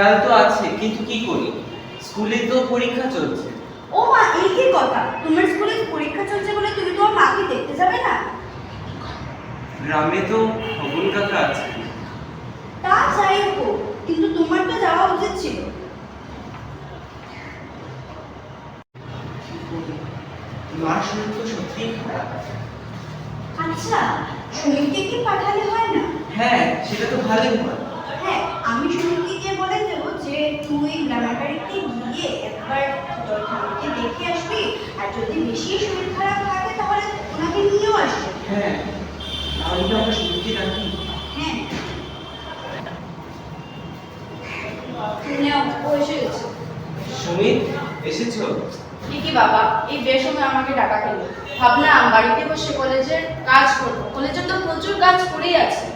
খেয়াল তো আছে কিন্তু কি করি? স্কুলে তো পরীক্ষা চলছে। ও মা এই কি কথা? তোমার স্কুলে পরীক্ষা চলছে বলে তুমি তোমার মাকে দেখতে যাবে না? গ্রামে তো খবর কাকা আছে। তা যাই হোক কিন্তু তোমার তো যাওয়া উচিত ছিল। শরীর তো খারাপ আচ্ছা সুনীলকে কি পাঠালে হয় না? হ্যাঁ সেটা তো ভালোই হয়। হ্যাঁ আমি সুনীলকে গ্রামের বাড়িতে গিয়ে একবার তোর দেখে আসবি। আর যদি বেশি শরীর খারাপ থাকে তাহলে ওনাকে নিয়েও আসবি। হ্যাঁ তাহলে তো আমরা শুনতে রাখি হ্যাঁ। নাও, ও এসে গেছে। সুমিত এসেছ? ঠিকই বাবা এই বেসময় আমাকে ডাকা কেন? ভাবলাম বাড়িতে বসে কলেজের কাজ করব। কলেজের তো প্রচুর কাজ পড়েই আছে।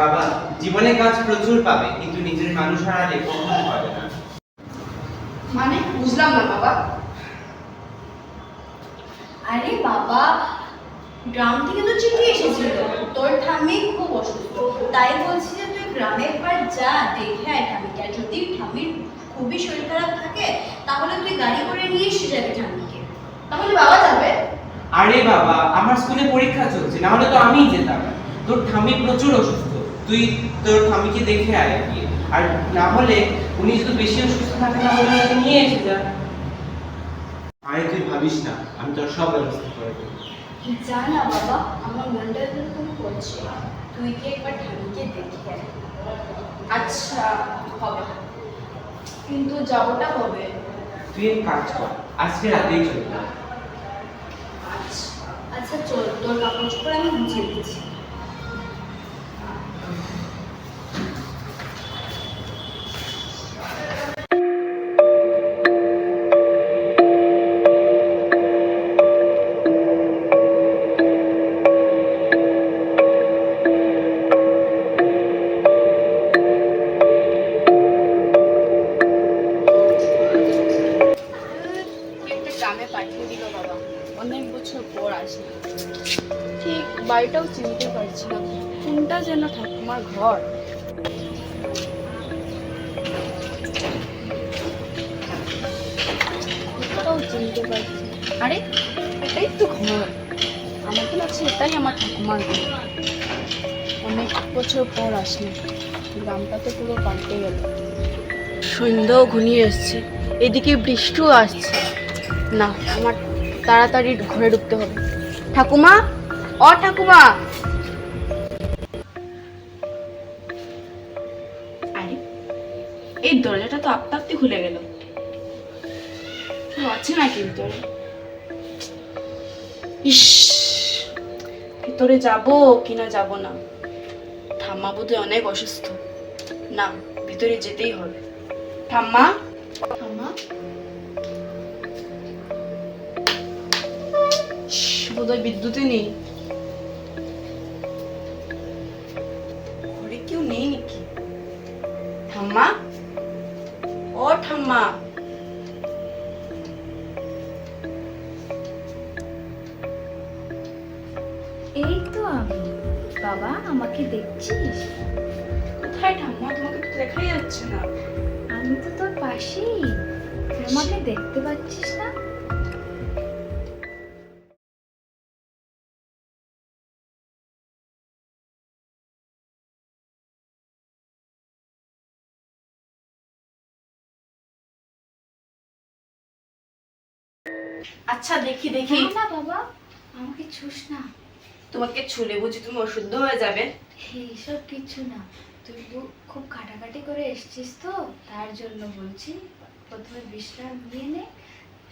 বাবা জীবনে কাজ প্রচুর পাবে কিন্তু নিজের মানুষ হারালে কখনো মানে বুঝলাম না বাবা। আরে বাবা গ্রাম থেকে তো চিঠি এসেছিল। তোর ঠাম্মি খুব অসুস্থ। তাই বলছি যে তুই গ্রামে একবার যা দেখে আয় ঠাম্মিকে। আর যদি ঠাম্মির খুবই শরীর খারাপ থাকে তাহলে তুই গাড়ি করে নিয়ে এসে যাবি ঠাম্মিকে। তাহলে বাবা যাবে? আরে বাবা আমার স্কুলে পরীক্ষা চলছে না হলে তো আমিই যেতাম। তোর ঠাম্মি প্রচুর অসুস্থ। তুই তোর ঠাম্মিকে দেখে আয় আর না হলে উনি যদি বেশি অসুস্থ থাকে না হলে ওকে নিয়ে এসে যা আরে তুই ভাবিস না আমি তোর সব ব্যবস্থা করে দেবো। যা না বাবা আমার মনটা এরকম করছে। তুই কি একবার ঠাম্মিকে দেখে আচ্ছা হবে কিন্তু যাবোটা হবে তুই এক কাজ কর আজকে রাতেই চলে যা। আচ্ছা আচ্ছা চল তোর কাপড় চোপড় আমি গুছিয়ে দিচ্ছি। পাঠিয়ে দিল বাবা। অনেক বছর পর আসে। ঠিক বাড়িটাও চিনতে পারছি কোনটা যেন ঠাকুমার ঘর। চিনতে পারছি আরে, এটাই তো ঘর। আমার তো লাগছে এটাই আমার ঠাকুমার ঘর। অনেক বছর পর আসলে গ্রামটা তো পুরো পাল্টে গেল। সন্ধ্যাও ঘনিয়ে এসছে। এদিকে বৃষ্টিও আসছে। না, আমার তাড়াতাড়ি ঘরে ঢুকতে হবে। ঠাকুমা, অ ঠাকুমা। আরে, এই দরজাটা তো আপনা আপনি খুলে গেল। আছে না কিন্তু ইস, ভিতরে যাব কিনা যাব না। ঠাম্মা বোধহয় অনেক অসুস্থ। না, ভিতরে যেতেই হবে। ঠাম্মা? বোধহয় বিদ্যুতে নেই। ঘরে কেউ নেই নাকি? ঠাম্মা? ও ঠাম্মা। এই তো আমি। বাবা আমাকে দেখছিস? কোথায় ঠাম্মা? তোমাকে তো দেখাই যাচ্ছে না। আমি তো তোর পাশেই। আমাকে দেখতে পাচ্ছিস না? আচ্ছা দেখি দেখি। না, বাবা আমাকে ছুস না। তোমাকে ছুলে বুঝি তুমি অশুদ্ধ হয়ে যাবে। এইসব কিছু না। তুই খুব কাটাকাটি করে এসছিস তো তার জন্য বলছি প্রথমে বিশ্রাম নিয়ে নে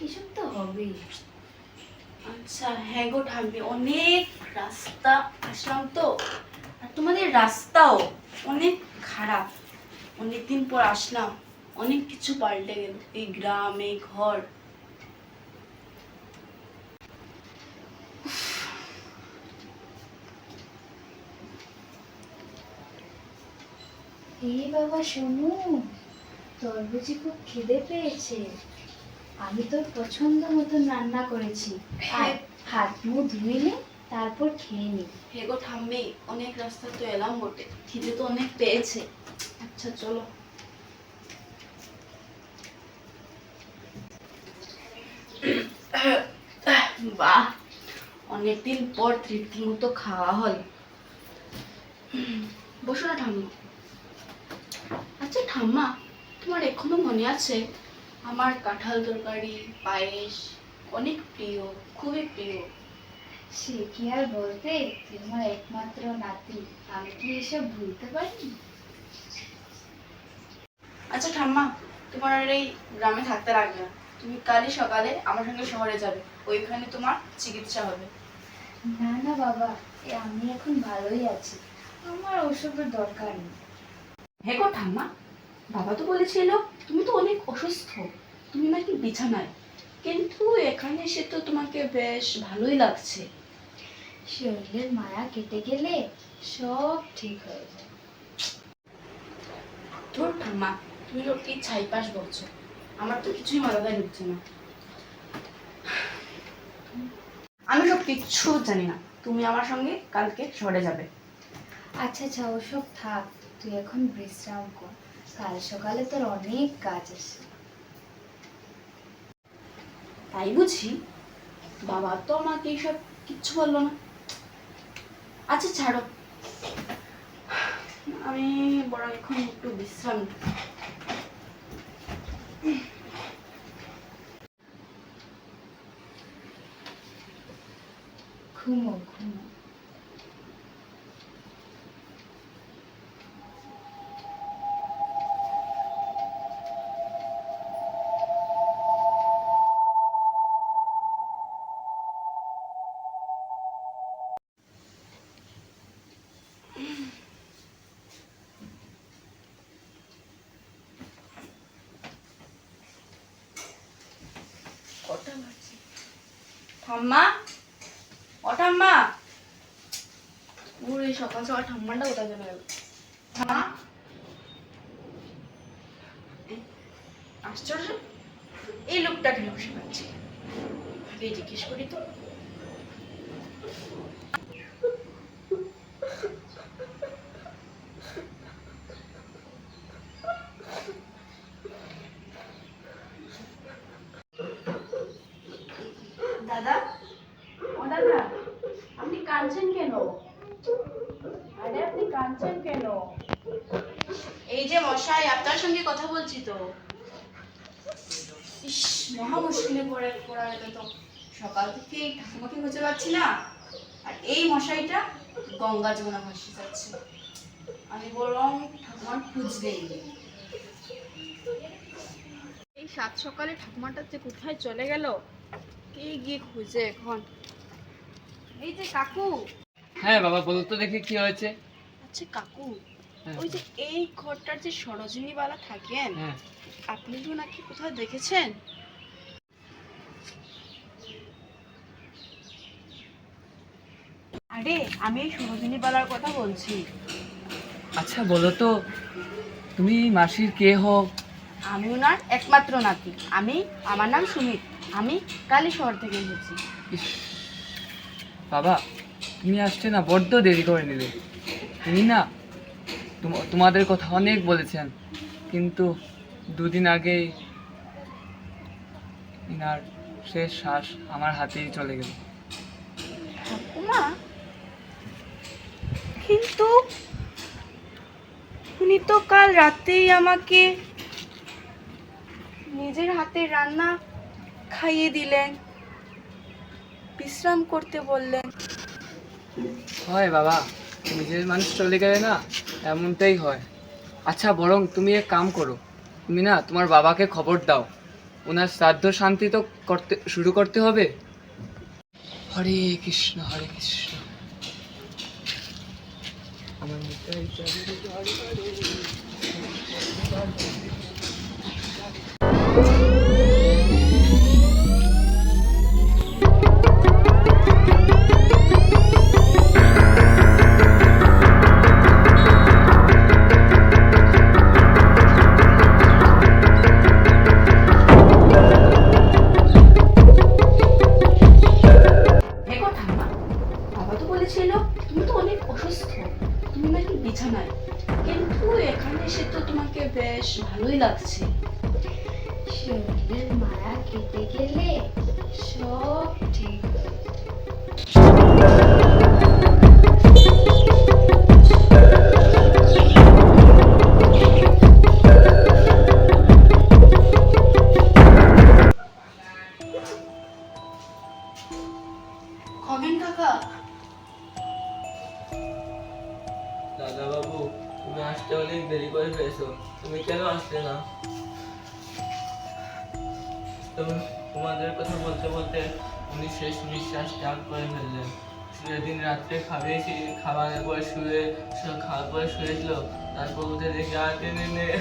এসব তো হবেই। আচ্ছা হ্যাঁ গো ঠাম্মি অনেক রাস্তা আসলাম তো আর তোমাদের রাস্তাও অনেক খারাপ। অনেকদিন পর আসলাম অনেক কিছু পাল্টে গেল এই গ্রাম এই ঘর। এই বাবা, শোনু। তোর বুঝি খুব খিদে পেয়েছে। আমি তোর পছন্দ মতন রান্না করেছি। হাত মুখ ধুয়ে নে, তারপর খেয়ে নি। হে গো ঠাম্মি, অনেক রাস্তা তো এলাম বটে। খিদে তো অনেক পেয়েছে। আচ্ছা চলো। বাহ, অনেকদিন পর তৃপ্তি মতো খাওয়া হল। বসো না ঠাম্মা। আচ্ছা ঠাম্মা তোমার এখনও মনে আছে? আমার কাঁঠাল তরকারি পায়েস অনেক প্রিয় খুবই প্রিয়। সে কি আর বলতে তুই আমার একমাত্র নাতি আমি কি এসব ভুলতে পারি? আচ্ছা ঠাম্মা তোমার আর এই গ্রামে থাকতে লাগবে না। তুমি কালই সকালে আমার সঙ্গে শহরে যাবে ওইখানে তোমার চিকিৎসা হবে। না না বাবা আমি এখন ভালোই আছি। আমার ওসবের দরকার নেই। হ্যাঁ গো ঠাম্মা বাবা তো বলেছিল তুমি তো অনেক অসুস্থ তুমি নাকি বিছানায়। কিন্তু এখানে এসে তো তোমাকে বেশ ভালোই লাগছে। শরীরের মায়া কেটে গেলে সব ঠিক হয়ে যায়। তোর ঠাম্মা তুমি তো কি ছাইপাস বলছো আমার তো কিছুই মাথায় ঢুকছে না। আমি সব কিচ্ছু জানি না তুমি আমার সঙ্গে কালকে শহরে যাবে। আচ্ছা আচ্ছা ওসব থাক। তুই এখন বিশ্রাম কর। কাল সকালে তোর অনেক কাজ আছে। তাই বুঝি? বাবা তো আমাকে এইসব কিচ্ছু বলল না। আচ্ছা ছাড়ো। আমি বরং এখন একটু বিশ্রাম। ঘুমো ঘুমো কটা বাজে ঠাম্মা? ও ঠাম্মা? ওর সকাল সকাল ঠাম্মাটা কোথায় চলে গেল? আশ্চর্য এই লোকটা কেন বসে পাচ্ছি আগে জিজ্ঞেস করি তো দাদা ও দাদা আপনি কাঁদছেন কেন আরে আপনি কাঁদছেন কেন এই যে মশাই আপনার সঙ্গে কথা বলছি তো। ইস মহা মুশকিলে পড়ে পড়া গেল তো। সকাল থেকে এই ঠাকুমাকে খুঁজে পাচ্ছি না। আর এই মশাইটা গঙ্গা যমুনা ভাসি যাচ্ছে। আমি বললাম ঠাকুমার খুঁজতেই নেই। এই সাত সকালে ঠাকুমাটা যে কোথায় চলে গেল কে গিয়ে খুঁজে এখন? এই যে কাকু। হ্যাঁ বাবা বলতো তো দেখি কি হয়েছে। আচ্ছা কাকু। ওই যে এই ঘরটার যে সরোজিনীবালা থাকেন হ্যাঁ। আপনি তো নাকি কোথাও দেখেছেন? আরে আমি সরোজিনীবালার কথা বলছি। আচ্ছা বলো তো তুমি মাসির কে হও আমি ওনার একমাত্র নাতি। আমি আমার নাম সুমিত। আমি কালী শহর থেকে এসেছি। বাবা তুমি আসতে না বড্ড দেরি করে নিলে। তুমি না তোমাদের কথা অনেক বলেছেন কিন্তু দুদিন আগেই ইনার শেষ শ্বাস আমার হাতেই চলে গেল। ঠাকুমা কিন্তু উনি তো কাল রাতেই আমাকে নিজের হাতে রান্না খাইয়ে দিলেন বিশ্রাম করতে বললেন। হয় বাবা নিজের মানুষ চলে গেলে না এমনটাই হয়। আচ্ছা বরং তুমি এক কাম করো। তুমি না তোমার বাবাকে খবর দাও। ওনার শ্রাদ্ধ শান্তি তো করতে, শুরু করতে হবে। হরে কৃষ্ণ হরে কৃষ্ণ। আমার শরীরের মায়া কেটে গেলে সব ঠিক দাদা বাবু তুমি আসতে অনেক দেরি করে তুমি কেন আসলে না? তুমি তোমাদের কথা বলতে বলতে উনি শেষ নিঃশ্বাস ত্যাগ করে ফেললেন। সেদিন রাত্রে খাবে খাওয়ার পর শুয়ে খাওয়ার পরে শুয়েছিল, তারপর আর টেনে নিয়ে